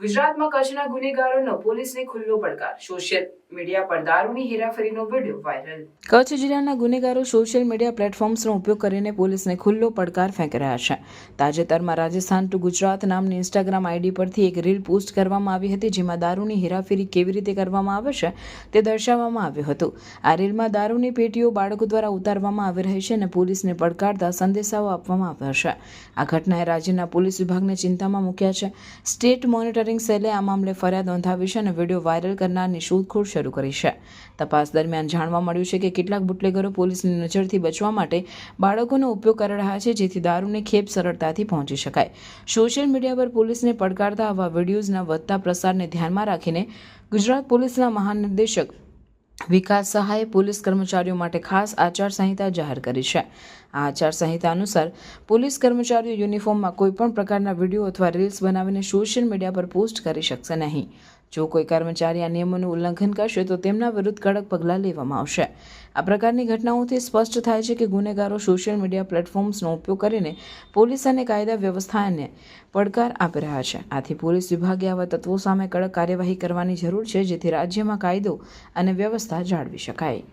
ગુજરાતમાં કચ્છના ગુનેગારોનો પોલીસને ખુલ્લો પડકાર. સોશિયલ કચ્છ જિલ્લાના ગુનેગારો સોશિયલ મીડિયા પ્લેટફોર્મ્સનો ઉપયોગ કરીને પોલીસને ખુલ્લો પડકાર ફેંકી રહ્યા છે. તાજેતરમાં રાજસ્થાન ટુ ગુજરાત નામની ઇન્સ્ટાગ્રામ આઈડી પરથી એક રીલ પોસ્ટ કરવામાં આવી હતી, જેમાં દારૂની હેરાફેરી કેવી રીતે કરવામાં આવે છે તે દર્શાવવામાં આવ્યું હતું. આ રીલમાં દારૂની પેટીઓ બાળકો દ્વારા ઉતારવામાં આવી રહી છે અને પોલીસને પડકારતા સંદેશાઓ આપવામાં આવ્યા છે. આ ઘટનાએ રાજ્યના પોલીસ વિભાગને ચિંતામાં મૂક્યા છે. સ્ટેટ મોનિટરિંગ સેલે આ મામલે ફરિયાદ નોંધાવી છે અને વીડિયો વાયરલ કરનારની શોધખોળ શરૂ કરી છે. તપાસ દરમિયાન જાણવા મળ્યું છે કે કેટલાક બુટલેગરો પોલીસની નજરથી બચવા માટે બાળકોનો ઉપયોગ કરી રહ્યા છે, જેથી દારૂની ખેપ સરળતાથી પહોંચી શકાય. સોશિયલ મીડિયા પર પોલીસને પડકારતા આવા વિડીયોઝના વધતા પ્રસારને ધ્યાનમાં રાખીને ગુજરાત પોલીસના મહાનિર્દેશક વિકાસ સહાયે પોલીસ કર્મચારીઓ માટે ખાસ આચારસંહિતા જાહેર કરી છે. આ આચારસંહિતા અનુસાર પોલીસ કર્મચારીઓ યુનિફોર્મમાં કોઈપણ પ્રકારના વીડિયો અથવા રીલ્સ બનાવીને સોશિયલ મીડિયા પર પોસ્ટ કરી શકશે નહીં. જો કોઈ કર્મચારી આ નિયમોનું ઉલ્લંઘન કરશે, તો તેમના વિરુદ્ધ કડક પગલાં લેવામાં આવશે. આ પ્રકારની ઘટનાઓથી સ્પષ્ટ થાય છે કે ગુનેગારો સોશિયલ મીડિયા પ્લેટફોર્મ્સનો ઉપયોગ કરીને પોલીસ અને કાયદા વ્યવસ્થાને પડકાર આપી રહ્યા છે. આથી પોલીસ વિભાગે આવા તત્વો સામે કડક કાર્યવાહી કરવાની જરૂર છે, જેથી રાજ્યમાં કાયદો અને વ્યવસ્થા જાળવી શકાય.